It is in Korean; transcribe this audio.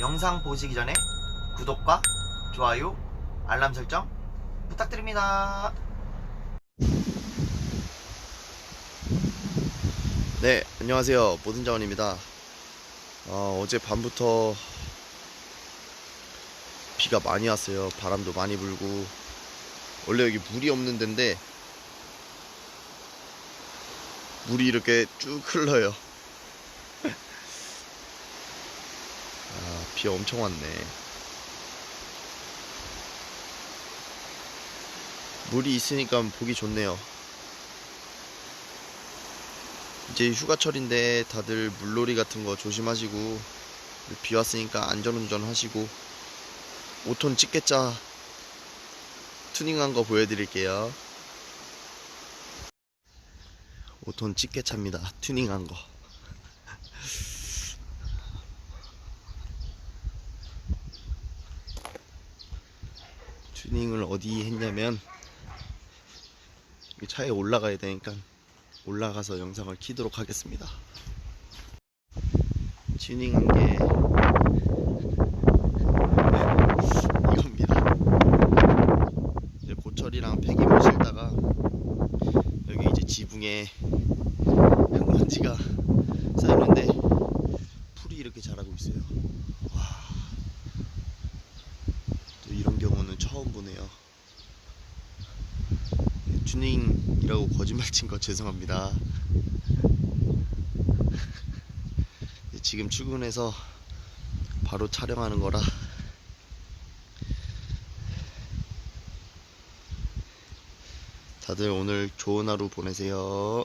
영상 보시기 전에 구독과 좋아요, 알람 설정 부탁드립니다. 네, 안녕하세요. 모든자원입니다. 어, 어제 밤부터 비가 많이 왔어요. 바람도 많이 불고. 원래 여기 물이 없는 데인데, 물이 이렇게 쭉 흘러요. 비 엄청 왔네. 물이 있으니까 보기 좋네요. 이제 휴가철인데 다들 물놀이 같은 거 조심하시고 비 왔으니까 안전운전 하시고 5톤 찍겠자 튜닝한 거 보여드릴게요 5톤 찍게차입니다 튜닝한 거 튜닝을 어디 했냐면 이 차에 올라가야 되니까 올라가서 영상을 키도록 하겠습니다. 튜닝한 게 이겁니다. 이제 고철이랑 폐기물 실다가 여기 이제 지붕에 흙먼지가 쌓였는데 풀이 이렇게 자라고 있어요. 보네요. 튜닝이라고 거짓말 친 거 죄송합니다. 지금 출근해서 바로 촬영하는 거라 다들 오늘 좋은 하루 보내세요.